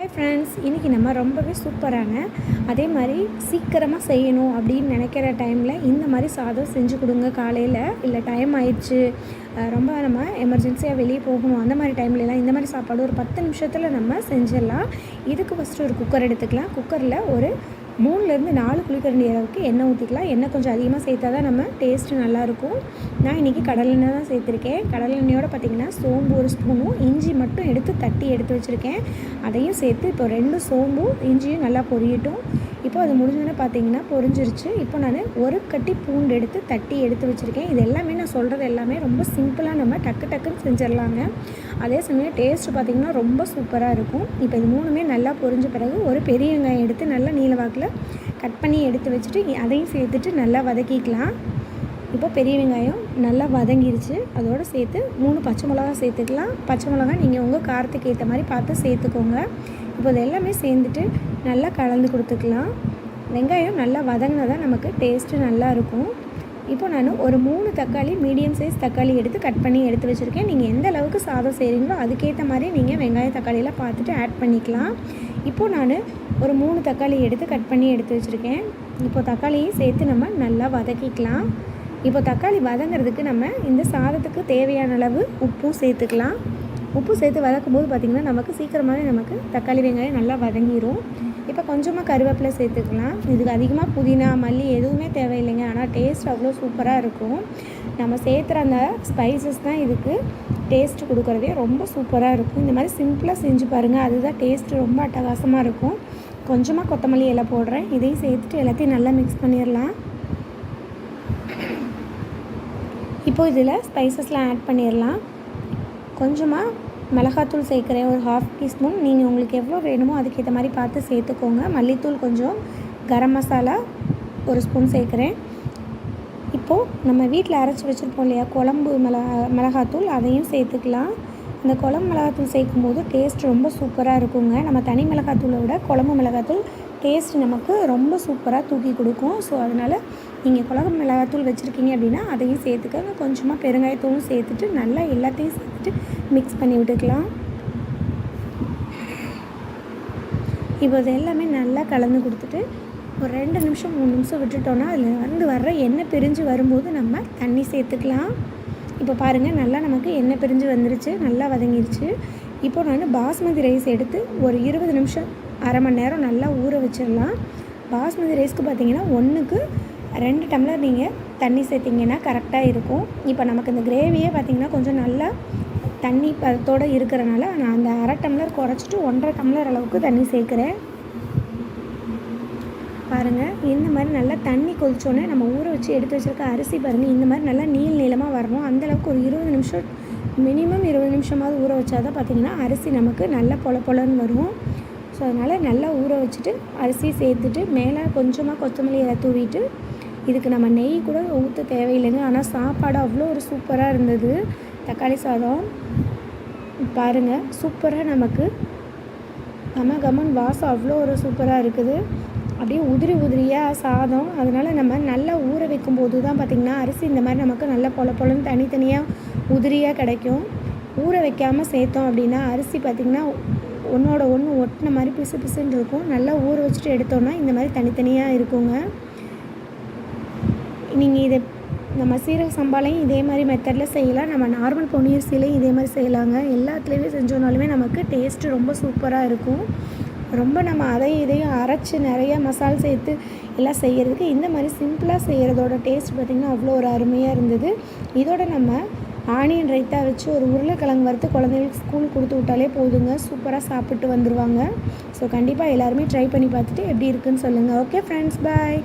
Hi friends இன்றைக்கி நம்ம ரொம்பவே சூப்பரான அதே மாதிரி சீக்கிரமாக செய்யணும் அப்படின்னு நினைக்கிற டைமில் இந்த மாதிரி சாதம் செஞ்சு கொடுங்க காலையில். இல்லை டைம் ஆயிடுச்சு. ரொம்ப நம்ம எமர்ஜென்சியாக வெளியே போகணும். அந்த மாதிரி டைம்லலாம் இந்த மாதிரி சாப்பாடு ஒரு பத்து நிமிஷத்தில் நம்ம செஞ்சிடலாம். இதுக்கு ஃபஸ்ட்டு ஒரு குக்கர் எடுத்துக்கலாம். குக்கரில் ஒரு மூணுலேருந்து நாலு குளிக்கரண்டி அளவுக்கு எண்ணெய் ஊற்றிக்கலாம். எண்ணெய் கொஞ்சம் அதிகமாக சேர்த்தா தான் நம்ம டேஸ்ட்டு நல்லாயிருக்கும். நான் இன்றைக்கி கடலெண்ணெய் தான் சேர்த்துருக்கேன். கடலெண்ணெயோட பார்த்திங்கன்னா சோம்பு ஒரு ஸ்பூனும் இஞ்சி மட்டும் எடுத்து தட்டி எடுத்து வச்சுருக்கேன். அதையும் சேர்த்து இப்போ ரெண்டு சோம்பும் இஞ்சியும் நல்லா பொரியட்டும். இப்போ அது முடிஞ்சோடனே பார்த்தீங்கன்னா பொரிஞ்சிருச்சு. இப்போ நான் ஒரு கட்டி பூண்டு எடுத்து தட்டி எடுத்து வச்சுருக்கேன். இது எல்லாமே நான் சொல்கிறது எல்லாமே ரொம்ப சிம்பிளாக நம்ம டக்கு டக்குன்னு செஞ்சிடலாங்க. அதே சமயம் டேஸ்ட்டு பார்த்திங்கன்னா ரொம்ப சூப்பராக இருக்கும். இப்போ இது மூணுமே நல்லா பொரிஞ்ச பிறகு ஒரு பெரிய வெங்காயம் எடுத்து நல்லா நீளவாக்கில் கட் பண்ணி எடுத்து வச்சுட்டு அதையும் சேர்த்துட்டு நல்லா வதக்கிக்கலாம். இப்போ பெரிய வெங்காயம் நல்லா வதங்கிருச்சு. அதோடு சேர்த்து மூணு பச்சை மிளகா சேர்த்துக்கலாம். பச்சை மிளகா நீங்கள் உங்கள் காரத்துக்கு ஏற்ற மாதிரி பார்த்து சேர்த்துக்கோங்க. இப்போ இது எல்லாமே சேர்ந்துட்டு நல்லா கலந்து கொடுத்துக்கலாம். வெங்காயம் நல்லா வதங்கினா தான் நமக்கு டேஸ்ட்டு நல்லா இருக்கும். இப்போ நான் ஒரு மூணு தக்காளி மீடியம் சைஸ் தக்காளி எடுத்து கட் பண்ணி எடுத்து வச்சுருக்கேன். நீங்கள் எந்த அளவுக்கு சாதம் செய்கிறீங்களோ அதுக்கேற்ற மாதிரி நீங்கள் வெங்காய தக்காளியெல்லாம் பார்த்துட்டு ஆட் பண்ணிக்கலாம். இப்போது நான் ஒரு மூணு தக்காளி எடுத்து கட் பண்ணி எடுத்து வச்சுருக்கேன். இப்போ தக்காளியும் சேர்த்து நம்ம நல்லா வதக்கிக்கலாம். இப்போ தக்காளி வதங்கிறதுக்கு நம்ம இந்த சாதத்துக்கு தேவையான அளவு உப்பும் சேர்த்துக்கலாம். உப்பு சேர்த்து வதக்கும் போது பார்த்திங்கன்னா நமக்கு சீக்கிரமாகவே நமக்கு தக்காளி வெங்காயம் நல்லா வதங்கிடும் இப்போ கொஞ்சமாக கருவேப்பிலை சேர்த்துக்கலாம் இதுக்கு அதிகமாக புதினா மல்லி எதுவுமே தேவையில்லைங்க. ஆனால் டேஸ்ட் அவ்வளோ சூப்பராக இருக்கும். நம்ம சேர்த்துற அந்த ஸ்பைசஸ் தான் இதுக்கு டேஸ்ட் கொடுக்குறதே ரொம்ப சூப்பராக இருக்கும். இந்த மாதிரி சிம்பிளாக செஞ்சு பாருங்கள் அதுதான் டேஸ்ட்டு ரொம்ப அட்டகாசமாக இருக்கும். கொஞ்சமாக கொத்தமல்லி இலை போடுறேன். இதையும் சேர்த்துட்டு எல்லாத்தையும் நல்லா மிக்ஸ் பண்ணிடலாம். இப்போது இதில் ஸ்பைசஸ்லாம் ஆட் பண்ணிடலாம். கொஞ்சமாக மிளகாத்தூள் சேர்க்குறேன் ஒரு ஹாஃப் டீஸ்பூன் நீங்கள் உங்களுக்கு எவ்வளோ வேணுமோ அதுக்கேற்ற மாதிரி பார்த்து சேர்த்துக்கோங்க. மல்லித்தூள் கொஞ்சம் கரம் மசாலா ஒரு ஸ்பூன் சேர்க்குறேன். இப்போது நம்ம வீட்டில் அரைச்சி வச்சுருப்போம் இல்லையா குழம்பு மிளகா மிளகாத்தூள் அதையும் சேர்த்துக்கலாம். இந்த குழம்பு மிளகாத்தூள் சேர்க்கும் போது டேஸ்ட் ரொம்ப சூப்பராக இருக்குங்க. நம்ம தனி மிளகாத்தூளை விட குழம்பு மிளகாத்தூள் டேஸ்ட் நமக்கு ரொம்ப சூப்பராக தூக்கி கொடுக்கும். ஸோ அதனால் நீங்கள் குழம்பு மிளகாத்தூள் வச்சுருக்கீங்க அப்படின்னா அதையும் சேர்த்துக்கோங்க. கொஞ்சமாக பெருங்காயத்தூளும் சேர்த்துட்டு நல்லா எல்லாத்தையும் சேர்த்துட்டு மிக்ஸ் பண்ணி விட்டுக்கலாம். இப்போ இது எல்லாமே நல்லா கலந்து கொடுத்துட்டு ஒரு ரெண்டு நிமிஷம் மூணு நிமிஷம் விட்டுட்டோன்னா அதில் வந்து வர்ற எண்ணெய் பிரிஞ்சு வரும்போது நம்ம தண்ணி சேர்த்துக்கலாம். இப்போ பாருங்கள் நல்லா நமக்கு எண்ணெய் பிரிஞ்சு வந்துருச்சு நல்லா வதங்கிருச்சு. இப்போ நான் பாஸ்மதி ரைஸ் எடுத்து ஒரு இருபது நிமிஷம் அரை மணி நேரம் நல்லா ஊற வச்சிடலாம். பாஸ்மதி ரைஸ்க்கு பார்த்தீங்கன்னா ஒன்றுக்கு ரெண்டு டம்ளர் நீங்கள் தண்ணி சேர்த்திங்கன்னா கரெக்டாக இருக்கும். இப்போ நமக்கு இந்த கிரேவியே பார்த்திங்கன்னா கொஞ்சம் நல்லா தண்ணி பதத்தோடு இருக்கிறனால நான் அந்த அரை டம்ளர் குறைச்சிட்டு ஒன்றரை டம்ளர் அளவுக்கு தண்ணி சேர்க்குறேன். பாருங்கள் இந்த மாதிரி நல்லா தண்ணி கொதிச்சோன்னே நம்ம ஊற வச்சு எடுத்து வச்சுருக்க அரிசி பாருங்கள் இந்த மாதிரி நல்லா நீள் நீளமாக வரணும். அந்தளவுக்கு ஒரு இருபது நிமிஷம் மினிமம் இருபது நிமிஷமாவது ஊற வச்சா தான் பார்த்திங்கன்னா அரிசி நமக்கு நல்லா பொல பொலன்னு வரும். ஸோ அதனால் நல்லா ஊற வச்சுட்டு அரிசி சேர்த்துட்டு மேலே கொஞ்சமாக கொத்தமல்லி இலை தூவிட்டு இதுக்கு நம்ம நெய் கூட ஊற்ற தேவையில்லைங்க. ஆனால் சாப்பாடு அவ்வளோ ஒரு சூப்பராக இருந்தது. தக்காளி சாதம் பாருங்கள் சூப்பராக நமக்கு கம கமன் வாசம் அவ்வளோ ஒரு சூப்பராக இருக்குது. அப்படியே உதிரி உதிரியாக சாதம். அதனால் நம்ம நல்லா ஊற வைக்கும் போது தான் பார்த்திங்கன்னா அரிசி இந்த மாதிரி நமக்கு நல்லா பொல பொலன்னு தனித்தனியாக உதிரியாக கிடைக்கும். ஊற வைக்காமல் சேர்த்தோம் அப்படின்னா அரிசி பார்த்திங்கன்னா ஒன்றோட ஒன்று ஒட்டின மாதிரி பிசு பிசுன்னு இருக்கும். நல்லா ஊற வச்சுட்டு எடுத்தோன்னா இந்த மாதிரி தனித்தனியாக இருக்குங்க. நீங்கள் இதை நம்ம சீரக சம்பாலையும் இதே மாதிரி மெத்தடில் செய்யலாம். நம்ம நார்மல் பொன்னியரிசிலையும் இதே மாதிரி செய்யலாங்க. எல்லாத்துலேயுமே செஞ்சோனாலுமே நமக்கு டேஸ்ட்டு ரொம்ப சூப்பராக இருக்கும். ரொம்ப நம்ம அதையும் இதையும் அரைச்சி நிறைய மசால் சேர்த்து எல்லாம் செய்கிறதுக்கு இந்த மாதிரி சிம்பிளாக செய்கிறதோட டேஸ்ட் பார்த்திங்கன்னா அவ்வளோ ஒரு அருமையாக இருந்தது. இதோட நம்ம ஆனியன் ரைத்தா வச்சு ஒரு உருளைக்கிழங்கு வறுத்து குழந்தைங்களுக்கு ஸ்கூல் கொடுத்து விட்டாலே போதுங்க. சூப்பராக சாப்பிட்டு வந்துடுவாங்க ஸோ கண்டிப்பாக எல்லாருமே ட்ரை பண்ணி பார்த்துட்டு எப்படி இருக்குன்னு சொல்லுங்கள் ஓகே ஃப்ரெண்ட்ஸ் பாய்